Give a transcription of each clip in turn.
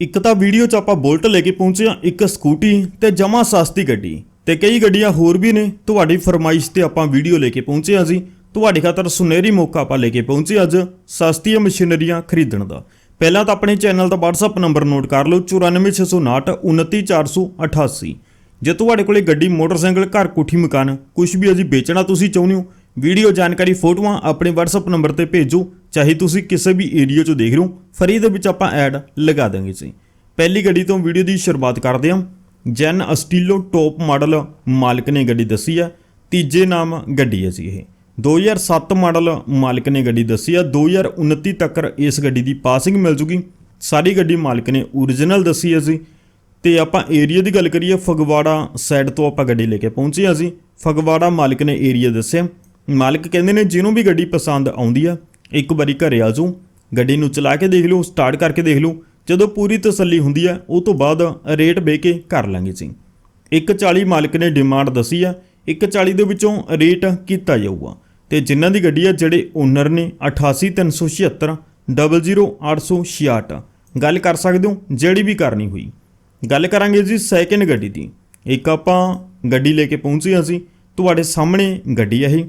ਇੱਕ ਤਾਂ ਵੀਡੀਓ 'ਚ ਆਪਾਂ ਬੁਲਟ ਲੈ ਕੇ ਪਹੁੰਚੇ ਹਾਂ, ਇੱਕ ਸਕੂਟੀ ਤੇ ਜਮਾ ਸਸਤੀ ਗੱਡੀ। ਤੇ ਕਈ ਗੱਡੀਆਂ ਹੋਰ ਵੀ ਨੇ, ਤੁਹਾਡੀ ਫਰਮਾਇਸ਼ ਤੇ ਆਪਾਂ ਵੀਡੀਓ ਲੈ ਕੇ ਪਹੁੰਚੇ ਹਾਂ ਜੀ। ਤੁਹਾਡੇ ਖਾਤਰ ਸੁਨਹਿਰੀ ਮੌਕਾ ਆਪਾਂ ਲੈ ਕੇ ਪਹੁੰਚੇ ਅੱਜ, ਸਸਤੀਆਂ ਮਸ਼ੀਨਰੀਆਂ ਖਰੀਦਣ ਦਾ। ਪਹਿਲਾਂ ਤਾਂ ਆਪਣੇ ਚੈਨਲ ਦਾ WhatsApp ਨੰਬਰ ਨੋਟ ਕਰ ਲਓ 94659 29488 ਜੇ ਤੁਹਾਡੇ ਕੋਲੇ ਗੱਡੀ, ਮੋਟਰਸਾਈਕਲ, ਘਰ, ਕੋਠੀ, ਮਕਾਨ ਕੁਝ ਵੀ ਅਜੀ ਵੇਚਣਾ ਤੁਸੀਂ ਚਾਹੁੰਦੇ ਹੋ ਵੀਡੀਓ ਜਾਣਕਾਰੀ ਫੋਟੋਆਂ ਆਪਣੇ WhatsApp ਨੰਬਰ ਤੇ ਭੇਜੋ। ਚਾਹੇ ਤੁਸੀਂ ਕਿਸੇ ਵੀ ਏਰੀਆ 'ਚੋਂ ਦੇਖ ਰਹੇ ਹੋ, ਫਰੀ ਦੇ ਵਿੱਚ ਆਪਾਂ ਐਡ ਲਗਾ ਦਾਂਗੇ ਜੀ। ਪਹਿਲੀ ਗੱਡੀ ਤੋਂ ਵੀਡੀਓ ਦੀ ਸ਼ੁਰੂਆਤ ਕਰਦੇ ਹਾਂ। ਜੈਨ ਅਸਟੀਲੋ ਟੌਪ ਮਾਡਲ ਮਾਲਕ ਨੇ ਗੱਡੀ ਦੱਸੀ ਹੈ ਤੀਜੇ ਨਾਮ ਗੱਡੀ ਹੈ ਜੀ ਇਹ। 2007 ਮਾਡਲ ਮਾਲਕ ਨੇ ਗੱਡੀ ਦੱਸੀ ਆ। 2029 ਤੱਕ ਇਸ ਗੱਡੀ ਦੀ ਪਾਸਿੰਗ ਮਿਲ ਜੂਗੀ। ਸਾਰੀ ਗੱਡੀ ਮਾਲਕ ਨੇ origignal ਦੱਸੀ ਹੈ ਜੀ। ਤੇ ਆਪਾਂ ਏਰੀਆ ਦੀ ਗੱਲ ਕਰੀਏ, ਫਗਵਾੜਾ ਸਾਈਡ ਤੋਂ ਆਪਾਂ ਗੱਡੀ ਲੈ ਕੇ ਪਹੁੰਚੇ ਹਾਂ ਜੀ। ਫਗਵਾੜਾ ਮਾਲਕ ਨੇ ਏਰੀਆ ਦੱਸਿਆ। ਮਾਲਕ ਕਹਿੰਦੇ ਨੇ, ਜਿਹਨੂੰ ਵੀ ਗੱਡੀ ਪਸੰਦ ਆਉਂਦੀ ਆ, ਇੱਕ ਵਾਰੀ ਘਰੇ ਆ ਜਾਓ ਗੱਡੀ ਨੂੰ ਚਲਾ ਕੇ ਦੇਖ ਲਓ ਸਟਾਰਟ ਕਰਕੇ ਦੇਖ ਲਓ ਜਦੋਂ ਪੂਰੀ ਤਸੱਲੀ ਹੁੰਦੀ ਆ, ਉਹ ਤੋਂ ਬਾਅਦ ਰੇਟ ਬੇ ਕੇ ਕਰ ਲਾਂਗੇ ਜੀ। 140 ਮਾਲਕ ਨੇ ਡਿਮਾਂਡ ਦੱਸੀ ਆ 140 ਦੇ ਵਿੱਚੋਂ ਰੇਟ ਕੀਤਾ ਜਾਊਗਾ। ਤੇ ਜਿਨ੍ਹਾਂ ਦੀ ਗੱਡੀ ਆ, ਜਿਹੜੇ ਓਨਰ ਨੇ 88376 00866 ਗੱਲ ਕਰ ਸਕਦੇ ਹੋ, ਜਿਹੜੀ ਵੀ ਕਰਨੀ ਹੋਈ। ਗੱਲ ਕਰਾਂਗੇ ਜੀ ਸੈਕਿੰਡ ਗੱਡੀ ਦੀ। ਇੱਕ ਆਪਾਂ ਗੱਡੀ ਲੈ ਕੇ ਪਹੁੰਚੇ ਹਾਂ ਅਸੀਂ ਤੁਹਾਡੇ ਸਾਹਮਣੇ ਗੱਡੀ ਆ ਇਹ।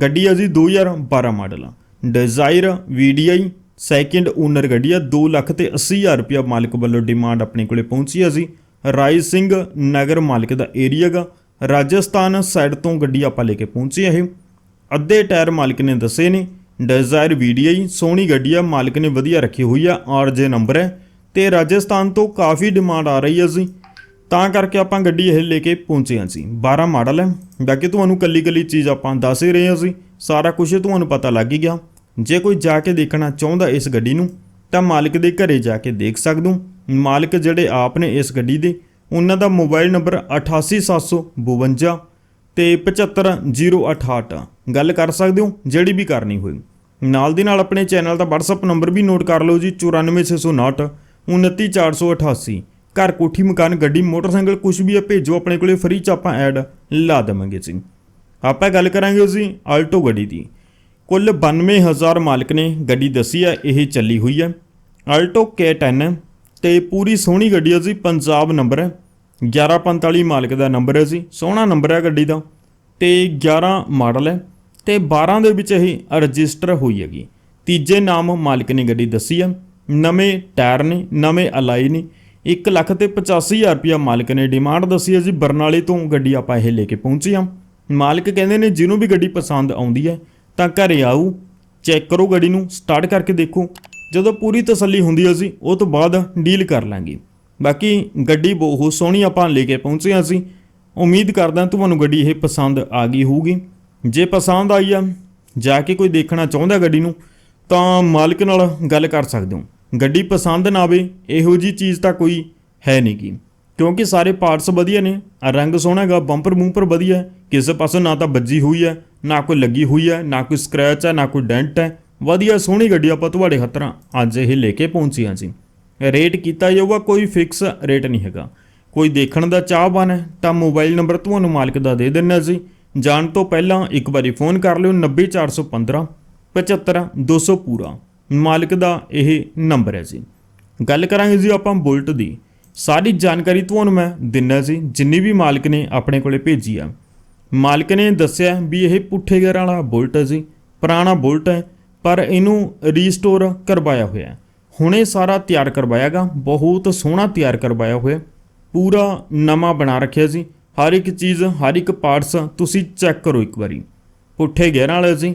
ਗੱਡੀ ਆ ਜੀ 2012 ਮਾਡਲ। ਆ ਡਿਜ਼ਾਇਰ VDI ਸੈਕਿੰਡ ਓਨਰ ਗੱਡੀ ਆ 2 ਲੱਖ ਤੇ 80 ਹਜ਼ਾਰ ਰੁਪਇਆ ਮਾਲਕ ਵੱਲੋਂ ਡਿਮਾਂਡ ਆਪਣੇ ਕੋਲੇ ਪਹੁੰਚੀ ਆ ਜੀ। ਰਾਏ ਸਿੰਘ ਨਗਰ ਮਾਲਕ ਦਾ ਏਰੀਆ ਗਾ। ਰਾਜਸਥਾਨ ਸਾਈਡ ਤੋਂ ਗੱਡੀ ਆਪਾਂ ਲੈ ਕੇ ਪਹੁੰਚੀ ਆ ਇਹ। ਅੱਧੇ ਟਾਇਰ ਮਾਲਕ ਨੇ ਦੱਸੇ ਨੇ ਡਿਜ਼ਾਇਰ VDI ਸੋਹਣੀ ਗੱਡੀ ਆ ਮਾਲਕ ਨੇ ਵਧੀਆ ਰੱਖੀ ਹੋਈ ਆ ਆਰਜੇ ਨੰਬਰ ਹੈ। ਤੇ ਰਾਜਸਥਾਨ ਤੋਂ ਕਾਫੀ ਡਿਮਾਂਡ ਆ ਰਹੀ ਹੈ ਜੀ। ਤਾਂ ਕਰਕੇ ਆਪਾਂ ਗੱਡੀ ਇਹ ਲੈ ਕੇ ਪਹੁੰਚੇ ਹਾਂ ਜੀ। 12 ਮਾਡਲ ਹੈ। ਬਾਕੀ ਤੁਹਾਨੂੰ ਕੱਲੀ ਕੱਲੀ ਚੀਜ਼ ਆਪਾਂ ਦੱਸ ਹੀ ਰਹੇ ਹਾਂ ਜੀ। ਸਾਰਾ ਕੁਝ ਤੁਹਾਨੂੰ ਪਤਾ ਲੱਗ ਹੀ ਗਿਆ। ਜੇ ਕੋਈ ਜਾ ਕੇ ਦੇਖਣਾ ਚਾਹੁੰਦਾ ਇਸ ਗੱਡੀ ਨੂੰ, ਤਾਂ ਮਾਲਕ ਦੇ ਘਰੇ ਜਾ ਕੇ ਦੇਖ ਸਕਦੇ ਹੋ। ਮਾਲਕ ਜਿਹੜੇ ਆਪ ਨੇ ਇਸ ਗੱਡੀ ਦੇ, ਉਹਨਾਂ ਦਾ ਮੋਬਾਈਲ ਨੰਬਰ 88752 ਤੇ 75068 ਗੱਲ ਕਰ ਸਕਦੇ ਹੋ, ਜਿਹੜੀ ਵੀ ਕਰਨੀ ਹੋਈ ਨਾਲ ਦੀ ਨਾਲ ਆਪਣੇ ਚੈਨਲ ਦਾ WhatsApp ਨੰਬਰ ਵੀ ਨੋਟ ਕਰ ਲਓ ਜੀ 94659 29488 ਘਰ ਕੋਠੀ ਮਕਾਨ, ਗੱਡੀ, ਮੋਟਰਸਾਈਕਲ ਕੁਝ ਵੀ ਹੈ ਭੇਜੋ, ਆਪਣੇ ਕੋਲੇ ਫ੍ਰੀ ਚ ਆਪਾਂ ਐਡ ਲਾ ਦੇਵਾਂਗੇ ਜੀ। ਆਪਾਂ ਗੱਲ ਕਰਾਂਗੇ ਜੀ ਆਲਟੋ ਗੱਡੀ ਦੀ। ਕੁੱਲ 92000 ਮਾਲਕ ਨੇ ਗੱਡੀ ਦੱਸੀ ਹੈ ਇਹ ਚੱਲੀ ਹੋਈ ਹੈ ਆਲਟੋ K10 ਹੈ ਤੇ ਪੂਰੀ ਸੋਹਣੀ ਗੱਡੀ ਹੈ ਜੀ, ਪੰਜਾਬ ਨੰਬਰ ਹੈ। 1145 ਮਾਲਕ ਦਾ ਨੰਬਰ ਹੈ ਜੀ, ਸੋਹਣਾ ਨੰਬਰ ਹੈ ਗੱਡੀ ਦਾ। ਤੇ 11 ਮਾਡਲ ਹੈ ਤੇ 12 ਦੇ ਵਿੱਚ ਇਹ ਰਜਿਸਟਰ ਹੋਈ ਹੈਗੀ। ਤੀਜੇ ਨਾਮ ਮਾਲਕ ਨੇ ਗੱਡੀ ਦੱਸੀ ਹੈ ਨਵੇਂ ਟਾਇਰ ਨੇ, ਨਵੇਂ ਅਲਾਈ ਨੇ। 1 ਲੱਖ ਤੇ 85000 ਰੁਪਇਆ ਮਾਲਕ ਨੇ ਡਿਮਾਂਡ ਦੱਸੀ ਹੈ ਜੀ ਬਰਨਾਲੇ ਤੋਂ ਗੱਡੀ ਆਪਾਂ ਇਹ ਲੈ ਕੇ ਪਹੁੰਚੇ ਹਾਂ। ਮਾਲਕ ਕਹਿੰਦੇ ਨੇ ਜਿਹਨੂੰ ਵੀ ਗੱਡੀ ਪਸੰਦ ਆਉਂਦੀ ਹੈ ਤਾਂ ਘਰੇ ਆਓ, ਚੈੱਕ ਕਰੋ ਗੱਡੀ ਨੂੰ, ਸਟਾਰਟ ਕਰਕੇ ਦੇਖੋ। ਜਦੋਂ ਪੂਰੀ ਤਸੱਲੀ ਹੁੰਦੀ ਹੈ ਜੀ, ਉਹ ਤੋਂ ਬਾਅਦ ਡੀਲ ਕਰ ਲਾਂਗੇ। ਬਾਕੀ ਗੱਡੀ ਬਹੁਤ ਸੋਹਣੀ ਆਪਾਂ ਲੈ ਕੇ ਪਹੁੰਚੇ ਹਾਂ ਅਸੀਂ ਉਮੀਦ ਕਰਦਾ ਤੁਹਾਨੂੰ ਗੱਡੀ ਇਹ ਪਸੰਦ ਆ ਗਈ ਹੋਊਗੀ। ਜੇ ਪਸੰਦ ਆਈ ਆ, ਜਾ ਕੇ ਕੋਈ ਦੇਖਣਾ ਚਾਹੁੰਦਾ ਗੱਡੀ ਨੂੰ, ਤਾਂ ਮਾਲਕ ਨਾਲ ਗੱਲ ਕਰ ਸਕਦੇ ਹੋ। ਗੱਡੀ ਪਸੰਦ ਨਾ ਆਵੇ, ਇਹੋ ਜੀ ਚੀਜ਼ ਤਾਂ ਕੋਈ ਹੈ ਨਹੀਂ ਗੀ। ਕਿਉਂਕਿ ਸਾਰੇ ਪਾਰਟਸ ਵਧੀਆ ਨੇ ਰੰਗ ਸੋਹਣਾ ਹੈਗਾ ਬੰਪਰ ਮੂੰਪਰ ਵਧੀਆ ਕਿਸੇ ਪਾਸੋਂ ਨਾ ਤਾਂ ਵੱਜੀ ਹੋਈ ਹੈ, ਨਾ ਕੋਈ ਲੱਗੀ ਹੋਈ ਹੈ, ਨਾ ਕੋਈ ਸਕ੍ਰੈਚ ਹੈ, ਨਾ ਕੋਈ ਡੈਂਟ ਹੈ। ਵਧੀਆ ਸੋਹਣੀ ਗੱਡੀ ਆਪਾਂ ਤੁਹਾਡੇ ਹੱਥਾਂ ਅੱਜ ਇਹ ਲੈ ਕੇ ਪਹੁੰਚੇ ਹਾਂ ਜੀ। ਰੇਟ ਕੀਤਾ ਜਾਊਗਾ, ਕੋਈ ਫਿਕਸ ਰੇਟ ਨਹੀਂ ਹੈਗਾ। ਕੋਈ ਦੇਖਣ ਦਾ ਚਾਹਵਾਨ ਹੈ, ਤਾਂ ਮੋਬਾਈਲ ਨੰਬਰ ਤੁਹਾਨੂੰ ਮਾਲਕ ਦਾ ਦੇ ਦਿੰਨਾ ਜੀ। ਜਾਣ ਤੋਂ ਪਹਿਲਾਂ ਇੱਕ ਵਾਰੀ ਫੋਨ ਕਰ ਲਿਓ 90415 75200 ਪੂਰਾ। ਮਾਲਕ ਦਾ ਇਹ ਨੰਬਰ ਹੈ ਜੀ। ਗੱਲ ਕਰਾਂਗੇ ਜੀ ਆਪਾਂ ਬੁਲਟ ਦੀ। ਸਾਰੀ ਜਾਣਕਾਰੀ ਤੁਹਾਨੂੰ ਮੈਂ ਦਿੰਨਾ ਜੀ, ਜਿੰਨੀ ਵੀ ਮਾਲਕ ਨੇ ਆਪਣੇ ਕੋਲੇ ਭੇਜੀ ਆ। ਮਾਲਕ ਨੇ ਦੱਸਿਆ ਵੀ ਇਹ ਪੁੱਠੇ ਗੇਅਰ ਵਾਲਾ ਬੁਲਟ ਹੈ ਜੀ, ਪੁਰਾਣਾ ਬੁਲਟ ਹੈ, ਪਰ ਇਹਨੂੰ ਰੀਸਟੋਰ ਕਰਵਾਇਆ ਹੋਇਆ ਹੁਣੇ ਸਾਰਾ ਤਿਆਰ ਕਰਵਾਇਆਗਾ ਬਹੁਤ ਸੋਹਣਾ ਤਿਆਰ ਕਰਵਾਇਆ ਹੋਇਆ ਪੂਰਾ ਨਵਾਂ ਬਣਾ ਰੱਖਿਆ ਜੀ। ਹਰ ਇੱਕ ਚੀਜ਼, ਹਰ ਇੱਕ ਪਾਰਟਸ ਤੁਸੀਂ ਚੈੱਕ ਕਰੋ ਇੱਕ ਵਾਰੀ। ਪੁੱਠੇ ਗੇਅਰਾਂ ਵਾਲਾ ਜੀ,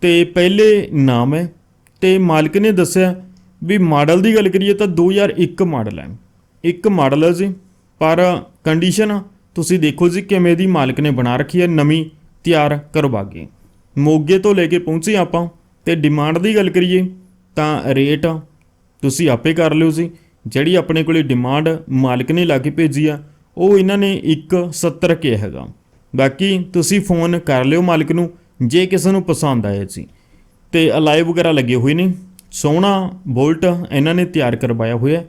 ਤੇ ਪਹਿਲੇ ਨਾਮ ਹੈ ਤੇ ਮਾਲਕ ਨੇ ਦੱਸਿਆ ਵੀ ਮਾਡਲ ਦੀ ਗੱਲ ਕਰੀਏ ਤਾਂ 2001 ਮਾਡਲ ਹੈ। ਇੱਕ ਮਾਡਲ ਹੈ ਜੀ, ਪਰ ਕੰਡੀਸ਼ਨ ਤੁਸੀਂ ਦੇਖੋ ਜੀ ਕਿਵੇਂ ਦੀ ਮਾਲਕ ਨੇ ਬਣਾ ਰੱਖੀ ਹੈ, ਨਵੀਂ ਤਿਆਰ ਕਰਵਾ ਕੇ। ਮੋਗੇ ਤੋਂ ਲੈ ਕੇ ਪਹੁੰਚੇ ਆਪਾਂ ਤੇ ਡਿਮਾਂਡ ਦੀ ਗੱਲ ਕਰੀਏ ਤਾਂ ਰੇਟ ਤੁਸੀਂ ਆਪੇ ਕਰ ਲਿਓ ਜੀ, ਜਿਹੜੀ ਆਪਣੇ ਕੋਲੇ ਡਿਮਾਂਡ ਮਾਲਕ ਨੇ ਲਾ ਕੇ ਭੇਜੀ ਆ, ਉਹ ਇਹਨਾਂ ਨੇ 170 ਕੇ ਹੈਗਾ। ਬਾਕੀ ਤੁਸੀਂ ਫੋਨ ਕਰ ਲਿਓ ਮਾਲਕ ਨੂੰ, ਜੇ ਕਿਸੇ ਨੂੰ ਪਸੰਦ ਆਇਆ ਜੀ। ਤੇ ਅਲਾਈ ਵਗੈਰਾ ਲੱਗੇ ਹੋਏ ਨੇ। ਸੋਹਣਾ ਬੋਲਟ ਇਹਨਾਂ ਨੇ ਤਿਆਰ ਕਰਵਾਇਆ ਹੋਇਆ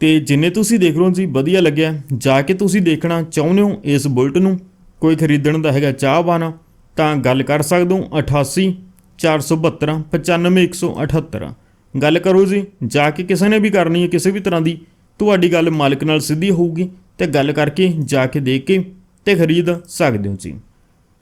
ਤੇ ਜਿੰਨੇ ਤੁਸੀਂ ਦੇਖ ਰਹੇ ਹੋ ਜੀ, ਵਧੀਆ ਲੱਗਿਆ ਜਾ ਕੇ ਤੁਸੀਂ ਦੇਖਣਾ ਚਾਹੁੰਦੇ ਹੋ ਇਸ ਬੁਲਟ ਨੂੰ। ਕੋਈ ਖਰੀਦਣ ਦਾ ਹੈਗਾ ਚਾਹਵਾਨ, ਤਾਂ ਗੱਲ ਕਰ ਸਕਦੇ ਹੋ। 88 472 95178 ਗੱਲ ਕਰੋ ਜੀ, ਜਾ ਕੇ ਕਿਸੇ ਨੇ ਵੀ ਕਰਨੀ ਹੈ, ਕਿਸੇ ਵੀ ਤਰ੍ਹਾਂ ਦੀ, ਤੁਹਾਡੀ ਗੱਲ ਮਾਲਕ ਨਾਲ ਸਿੱਧੀ ਹੋਊਗੀ। ਤੇ ਗੱਲ ਕਰਕੇ ਜਾ ਕੇ ਦੇਖ ਕੇ ਤੇ ਖਰੀਦ ਸਕਦੇ ਹੋ ਜੀ।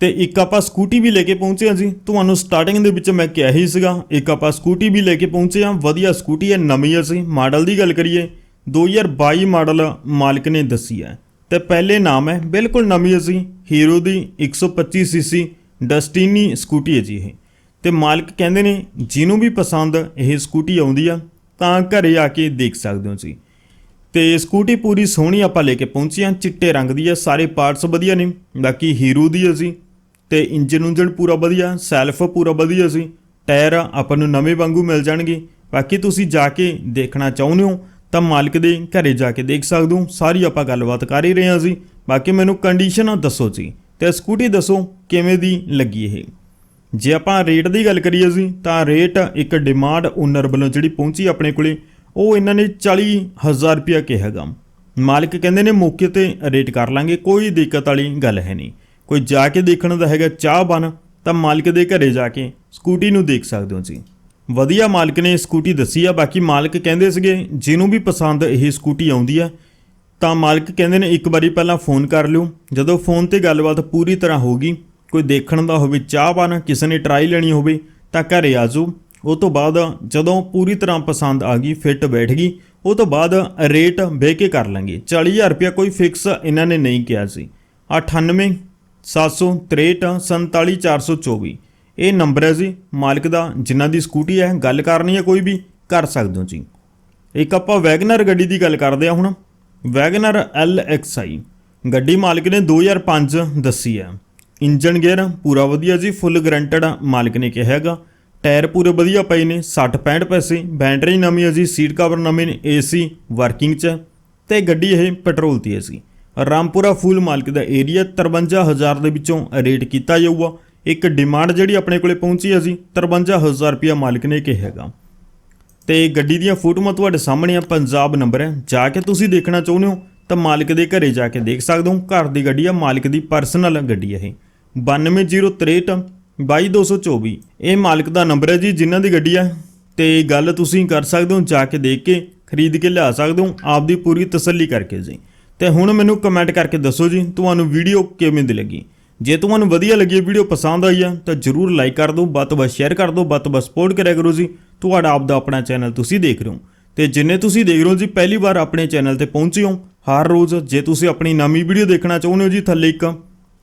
ਤੇ ਇੱਕ ਆਪਾਂ ਸਕੂਟੀ ਵੀ ਲੈ ਕੇ ਪਹੁੰਚੇ ਹਾਂ ਜੀ। ਤੁਹਾਨੂੰ ਸਟਾਰਟਿੰਗ ਦੇ ਵਿੱਚ ਮੈਂ ਕਿਹਾ ਹੀ ਸੀਗਾ, ਇੱਕ ਆਪਾਂ ਸਕੂਟੀ ਵੀ ਲੈ ਕੇ ਪਹੁੰਚੇ ਹਾਂ। ਵਧੀਆ ਸਕੂਟੀ ਹੈ, ਨਵੀਂ ਅਸੀਂ। ਮਾਡਲ ਦੀ ਗੱਲ ਕਰੀਏ 2022 ਮਾਡਲ ਮਾਲਕ ਨੇ ਦੱਸੀ ਹੈ। ਤੇ ਪਹਿਲੇ ਨਾਮ ਹੈ, ਬਿਲਕੁਲ ਨਵੀਂ ਅਸੀਂ ਹੀਰੋ ਦੀ 125 ਸੀਸੀ ਡਸਟਿਨੀ ਸਕੂਟੀ ਹੈ ਜੀ ਇਹ। ਤੇ ਮਾਲਕ ਕਹਿੰਦੇ ਨੇ, ਜਿਹਨੂੰ ਵੀ ਪਸੰਦ ਇਹ ਸਕੂਟੀ ਆਉਂਦੀ ਆ, ਤਾਂ ਘਰੇ ਆ ਕੇ ਦੇਖ ਸਕਦੇ ਹੋ ਜੀ। ਤੇ ਸਕੂਟੀ ਪੂਰੀ ਸੋਹਣੀ ਆਪਾਂ ਲੈ ਕੇ ਪਹੁੰਚੇ ਹਾਂ। ਚਿੱਟੇ ਰੰਗ ਦੀ ਹੈ, ਸਾਰੇ ਪਾਰਟਸ ਵਧੀਆ ਨੇ। ਬਾਕੀ ਹੀਰੋ ਦੀ ਹੈ ਜੀ। ਤੇ ਇੰਜਨ ਉਂਜਨ ਪੂਰਾ ਵਧੀਆ, ਸੈਲਫ ਪੂਰਾ ਵਧੀਆ ਸੀ। ਟਾਇਰ ਆਪਾਂ ਨੂੰ ਨਵੇਂ ਵਾਂਗੂ ਮਿਲ ਜਾਣਗੇ। ਬਾਕੀ ਤੁਸੀਂ ਜਾ ਕੇ ਦੇਖਣਾ ਚਾਹੁੰਦੇ ਹੋ, ਤਾਂ ਮਾਲਕ ਦੇ ਘਰੇ ਜਾ ਕੇ ਦੇਖ ਸਕਦੇ ਹੋ। ਸਾਰੀ ਆਪਾਂ ਗੱਲਬਾਤ ਕਰ ਹੀ ਰਹੇ ਹਾਂ ਜੀ। ਬਾਕੀ ਮੈਨੂੰ ਕੰਡੀਸ਼ਨ ਦੱਸੋ ਜੀ। ਤੇ ਸਕੂਟੀ ਦੱਸੋ, ਕਿਵੇਂ ਦੀ ਲੱਗੀ ਇਹ? ਜੇ ਆਪਾਂ ਰੇਟ ਦੀ ਗੱਲ ਕਰੀਏ ਜੀ, ਤਾਂ ਰੇਟ ਇੱਕ ਡਿਮਾਂਡ ਓਨਰ ਵੱਲੋਂ ਜਿਹੜੀ ਪਹੁੰਚੀ ਆਪਣੇ ਕੋਲੇ, ਉਹ ਇਹਨਾਂ ਨੇ 40000 ਰੁਪਇਆ ਕਿਹਾ ਹੈਗਾ ਮਾਲਕ ਕਹਿੰਦੇ ਨੇ ਮੌਕੇ ਤੇ ਰੇਟ ਕਰ ਲਾਂਗੇ, ਕੋਈ ਦਿੱਕਤ ਵਾਲੀ ਗੱਲ ਹੈ ਨਹੀਂ। ਕੋਈ ਜਾ ਕੇ ਦੇਖਣ ਦਾ ਹੈਗਾ ਚਾਹ ਬਨ ਤਾਂ ਮਾਲਕ ਦੇ ਘਰੇ ਜਾ ਕੇ ਸਕੂਟੀ ਨੂੰ ਦੇਖ ਸਕਦੇ ਹੋ ਜੀ ਵਧੀਆ ਮਾਲਕ ਨੇ ਸਕੂਟੀ ਦੱਸੀ ਆ, ਬਾਕੀ ਮਾਲਕ ਕਹਿੰਦੇ ਸੀਗੇ, ਜਿਹਨੂੰ ਵੀ ਪਸੰਦ ਇਹ ਸਕੂਟੀ ਆਉਂਦੀ ਆ, ਤਾਂ ਮਾਲਕ ਕਹਿੰਦੇ ਨੇ ਇੱਕ ਵਾਰੀ ਪਹਿਲਾਂ ਫੋਨ ਕਰ ਲਿਓ। ਜਦੋਂ ਫੋਨ ਤੇ ਗੱਲਬਾਤ ਪੂਰੀ ਤਰ੍ਹਾਂ ਹੋ ਗਈ, ਕੋਈ ਦੇਖਣ ਦਾ ਹੋਵੇ ਚਾਹ ਪਾਣਾ ਕਿਸੇ ਨੇ ਟਰਾਈ ਲੈਣੀ ਹੋਵੇ, ਤਾਂ ਘਰੇ ਆ ਜਾਓ। ਉਹ ਤੋਂ ਬਾਅਦ ਜਦੋਂ ਪੂਰੀ ਤਰ੍ਹਾਂ ਪਸੰਦ ਆ ਗਈ, ਫਿੱਟ ਬੈਠ ਗਈ, ਉਹ ਤੋਂ ਬਾਅਦ ਰੇਟ ਬਹਿ ਕੇ ਕਰ ਲਾਂਗੇ। 40000 ਰੁਪਇਆ ਕੋਈ ਫਿਕਸ ਇਹਨਾਂ ਨੇ ਨਹੀਂ ਕਿਹਾ ਸੀ। 98 763 47424 ਇਹ ਨੰਬਰ ਹੈ ਜੀ, ਮਾਲਕ ਦਾ, ਜਿਨ੍ਹਾਂ ਦੀ ਸਕੂਟੀ ਹੈ, ਗੱਲ ਕਰਨੀ ਹੈ ਕੋਈ ਵੀ, ਕਰ ਸਕਦੇ ਹੋ ਜੀ। ਇੱਕ ਆਪਾਂ ਵੈਗਨਰ ਗੱਡੀ ਦੀ ਗੱਲ ਕਰਦੇ ਆ ਹੁਣ। ਵੈਗਨਰ LXI ਗੱਡੀ ਮਾਲਕ ਨੇ 2005 ਦੱਸੀ ਹੈ। ਇੰਜਨ ਗੇਅਰ, ਪੂਰਾ ਵਧੀਆ ਜੀ, ਫੁੱਲ ਗਰੰਟਡ ਮਾਲਕ ਨੇ ਕਿਹਾ ਹੈਗਾ। ਟਾਇਰ ਪੂਰੇ ਵਧੀਆ ਪਏ ਨੇ 60 65 ਪੈਸੇ, ਬੈਟਰੀ ਨਵੀਂ ਹੈ ਜੀ, ਸੀਟ ਕਵਰ ਨਵੇਂ ਨੇ AC ਵਰਕਿੰਗ 'ਚ ਹੈ। ਤੇ ਗੱਡੀ ਇਹ ਪੈਟਰੋਲ ਤੇ ਹੈ ਜੀ। ਰਾਮਪੁਰਾ ਫੂਲ ਮਾਲਕ ਦਾ ਏਰੀਆ 53000 ਦੇ ਵਿੱਚੋਂ ਰੇਟ ਕੀਤਾ ਜਾਊਗਾ। ਇੱਕ ਡਿਮਾਂਡ ਜਿਹੜੀ ਆਪਣੇ ਕੋਲੇ ਪਹੁੰਚੀ ਅਸੀਂ ਜੀ 53000 ਰੁਪਇਆ ਮਾਲਕ ਨੇ ਕਿਹਾ ਹੈਗਾ। ਤੇ ਗੱਡੀ ਦੀਆਂ ਫੋਟੋਆਂ ਤੁਹਾਡੇ ਸਾਹਮਣੇ ਆ, ਪੰਜਾਬ ਨੰਬਰ ਹੈ। ਜਾ ਕੇ ਤੁਸੀਂ ਦੇਖਣਾ ਚਾਹੁੰਦੇ ਹੋ ਤਾਂ ਮਾਲਕ ਦੇ ਘਰੇ ਜਾ ਕੇ ਦੇਖ ਸਕਦੇ ਹੋ। ਘਰ ਦੀ ਗੱਡੀ ਆ, ਮਾਲਕ ਦੀ ਪਰਸਨਲ ਗੱਡੀ ਹੈ ਇਹ। 92063 22224 ਇਹ ਮਾਲਕ ਦਾ ਨੰਬਰ ਹੈ ਜੀ, ਜਿਨ੍ਹਾਂ ਦੀ ਗੱਡੀ ਆ। ਤੇ ਗੱਲ ਤੁਸੀਂ ਕਰ ਸਕਦੇ ਹੋ, ਜਾ ਕੇ ਦੇਖ ਕੇ ਖਰੀਦ ਕੇ ਲਿਆ ਸਕਦੇ ਹੋ, ਆਪਦੀ ਪੂਰੀ ਤਸੱਲੀ ਕਰਕੇ ਜੀ। ਤੇ ਹੁਣ ਮੈਨੂੰ ਕਮੈਂਟ ਕਰਕੇ ਦੱਸੋ ਜੀ, ਤੁਹਾਨੂੰ ਵੀਡੀਓ ਕਿਵੇਂ ਦੀ ਲੱਗੀ? ਜੇ ਤੁਹਾਨੂੰ ਵਧੀਆ ਲੱਗੀ ਵੀਡੀਓ ਪਸੰਦ ਆਈ ਆ, ਤਾਂ ਜਰੂਰ ਲਾਈਕ ਕਰ ਦਿਓ, ਵੱਧ ਤੋਂ ਵੱਧ ਸ਼ੇਅਰ ਕਰ ਦਿਓ, ਵੱਧ ਤੋਂ ਵੱਧ ਸਪੋਰਟ ਕਰਿਆ ਕਰੋ ਜੀ। ਤੁਹਾਡਾ ਆਪਦਾ ਆਪਣਾ ਚੈਨਲ ਤੁਸੀਂ ਦੇਖ ਰਹੇ ਹੋ। ਤੇ ਜਿੰਨੇ ਤੁਸੀਂ ਦੇਖ ਰਹੇ ਹੋ ਜੀ, ਪਹਿਲੀ ਵਾਰ ਆਪਣੇ ਚੈਨਲ ਤੇ ਪਹੁੰਚੇ ਹੋ, ਹਰ ਰੋਜ਼ ਜੇ ਤੁਸੀਂ ਆਪਣੀ ਨਵੀਂ ਵੀਡੀਓ ਦੇਖਣਾ ਚਾਹੁੰਦੇ ਹੋ ਜੀ, ਥੱਲੇ ਇੱਕ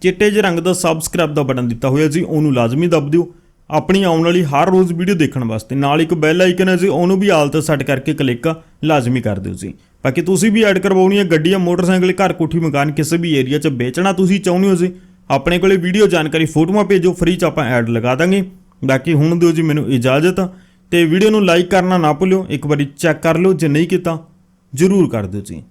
ਚਿੱਟੇ ਜਿਹੇ ਰੰਗ ਦਾ ਸਬਸਕ੍ਰਾਈਬ ਦਾ ਬਟਨ ਦਿੱਤਾ ਹੋਇਆ ਜੀ, ਉਹਨੂੰ ਲਾਜ਼ਮੀ ਦਬ ਦਿਓ। ਆਪਣੀ ਆਉਣ ਵਾਲੀ ਹਰ ਰੋਜ਼ ਵੀਡੀਓ ਦੇਖਣ ਵਾਸਤੇ ਨਾਲ ਇੱਕ ਬੈਲ ਆਈਕਨ ਹੈ ਜੀ, ਉਹਨੂੰ ਵੀ ਆਲ ਤੇ ਸੈੱਟ ਕਰਕੇ ਕਲਿੱਕ ਲਾਜ਼ਮੀ ਕਰ ਦਿਓ ਜੀ। ਬਾਕੀ ਤੁਸੀਂ ਵੀ ਐਡ ਕਰਵਾਉਣੀ ਹੈ ਗੱਡੀਆਂ, ਮੋਟਰਸਾਈਕਲ, ਘਰ ਕੋਠੀ, ਮਕਾਨ, ਕਿਸੇ ਵੀ ਏਰੀਆ 'ਚ ਵੇਚਣਾ ਤੁਸੀਂ ਚਾਹੁੰਦੇ ਹੋ ਜੀ, ਆਪਣੇ ਕੋਲੇ ਵੀਡੀਓ ਜਾਣਕਾਰੀ, ਫੋਟੋਆਂ ਭੇਜੋ ਫ੍ਰੀ 'ਚ ਆਪਾਂ ਐਡ ਲਗਾ ਦਾਂਗੇ। ਬਾਕੀ ਹੁਣ ਦਿਓ ਜੀ ਮੈਨੂੰ ਇਜਾਜ਼ਤ ਤੇ ਵੀਡੀਓ ਨੂੰ ਲਾਈਕ ਕਰਨਾ ਨਾ ਭੁੱਲਿਓ, ਇੱਕ ਵਾਰੀ ਚੈੱਕ ਕਰ ਲਓ, ਜੇ ਨਹੀਂ ਕੀਤਾ, ਜਰੂਰ ਕਰ ਦਿਓ ਜੀ।